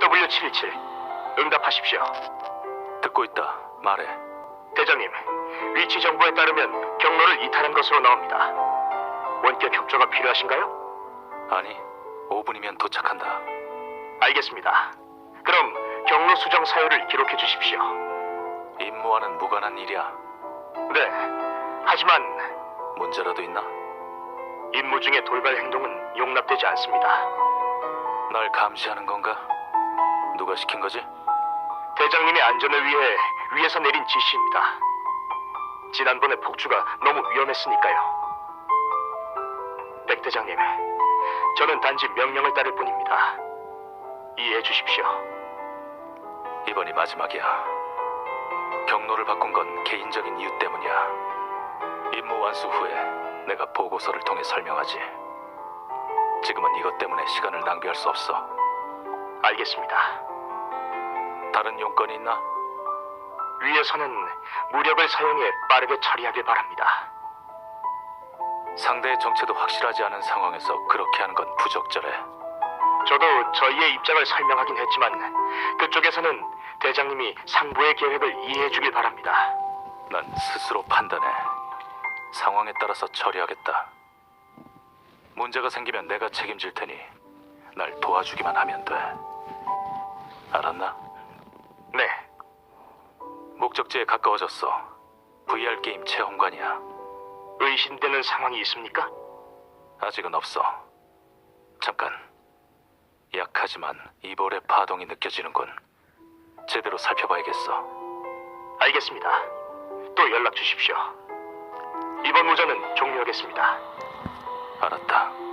OW727 응답하십시오. 듣고 있다. 말해. 대장님, 위치 정보에 따르면 경로를 이탈한 것으로 나옵니다. 원격 협조가 필요하신가요? 아니, 5분이면 도착한다. 알겠습니다. 그럼 경로 수정 사유를 기록해 주십시오. 임무와는 무관한 일이야. 네. 하지만 문제라도 있나? 임무 중에 돌발 행동은 용납되지 않습니다. 날 감시하는 건가? 누가 시킨 거지? 대장님의 안전을 위해 위에서 내린 지시입니다. 지난번에 폭주가 너무 위험했으니까요. 백 대장님, 저는 단지 명령을 따를 뿐입니다. 이해해 주십시오. 이번이 마지막이야. 경로를 바꾼 건 개인적인 이유 때문이야. 임무 완수 후에 내가 보고서를 통해 설명하지. 지금은 이것 때문에 시간을 낭비할 수 없어. 알겠습니다. 다른 용건이 있나? 위에서는 무력을 사용해 빠르게 처리하길 바랍니다. 상대의 정체도 확실하지 않은 상황에서 그렇게 하는 건 부적절해. 저도 저희의 입장을 설명하긴 했지만 그쪽에서는 대장님이 상부의 계획을 이해해 주길 바랍니다. 난 스스로 판단해. 상황에 따라서 처리하겠다. 문제가 생기면 내가 책임질 테니 날 도와주기만 하면 돼. 알았나? 네, 목적지에 가까워졌어. VR 게임 체험관이야. 의심되는 상황이 있습니까? 아직은 없어. 잠깐. 약하지만 이볼의 파동이 느껴지는군. 제대로 살펴봐야겠어. 알겠습니다. 또 연락 주십시오. 이번 무전은 종료하겠습니다. 알았다.